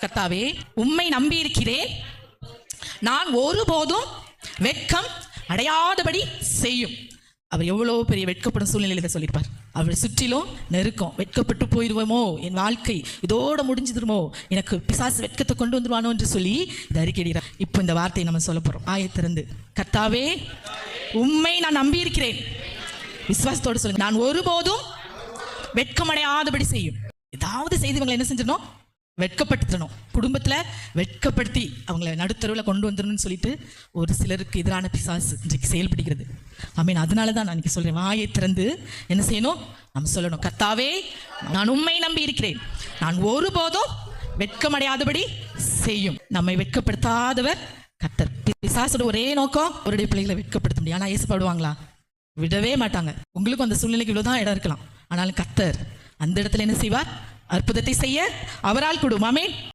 கத்தாவே உம்மை நம்பியிருக்கிறேன் நான் ஒருபோதும் வெட்கம் அடையாதபடி செய்யும். அவர் எவ்வளோ பெரிய வெட்கப்படும் சூழ்நிலையில் இதை சொல்லியிருப்பார். அவர் சுற்றிலும் நெருக்கம். வெட்கப்பட்டு போயிடுவோமோ? என் வாழ்க்கை இதோட முடிஞ்சிடுமோ? எனக்கு பிசாசு வெட்கத்தை கொண்டு வந்துருவானோ என்று சொல்லி இதை அறிக்கையிடுகிறார். இப்போ இந்த வார்த்தையை நம்ம சொல்ல போகிறோம் ஆயத்திறந்து கர்த்தாவே உண்மை நான் நம்பி இருக்கிறேன் விசுவாசத்தோடு சொல்லுங்க. நான் ஒருபோதும் வெட்கமடையாதபடி செய்யும். ஏதாவது செய்து இவங்களை என்ன செஞ்சிடணும்? வெட்கப்படுத்தணும் குடும்பத்தில் வெட்கப்படுத்தி அவங்கள நடுத்தருவில் கொண்டு வந்துடணும்னு சொல்லிட்டு ஒரு சிலருக்கு எதிரான பிசாசு இன்றைக்கு செயல்படுகிறது. ஆமீன் அதனால தான் நான் இன்றைக்கி சொல்கிறேன் வாயை திறந்து என்ன செய்யணும்? நம்ம சொல்லணும். கத்தாவே நான் உண்மை நம்பி இருக்கிறேன். நான் ஒருபோதும் வெட்கமடையாதபடி செய்யும். நம்மை வெட்கப்படுத்தாதவர் கத்தர் பிசாசோட ஒரே நோக்கம் அவருடைய பிள்ளைகளை வெட்கப்படுத்த முடியும். ஆனால் ஏசப்படுவாங்களா விடவே மாட்டாங்க. உங்களுக்கும் அந்த சூழ்நிலைக்கு இவ்வளோதான் இடம் இருக்கலாம். ஆனாலும் கத்தர் அந்த இடத்துல என்ன செய்வார்? அற்புதத்தை செய்ய அவரால் கூடும்.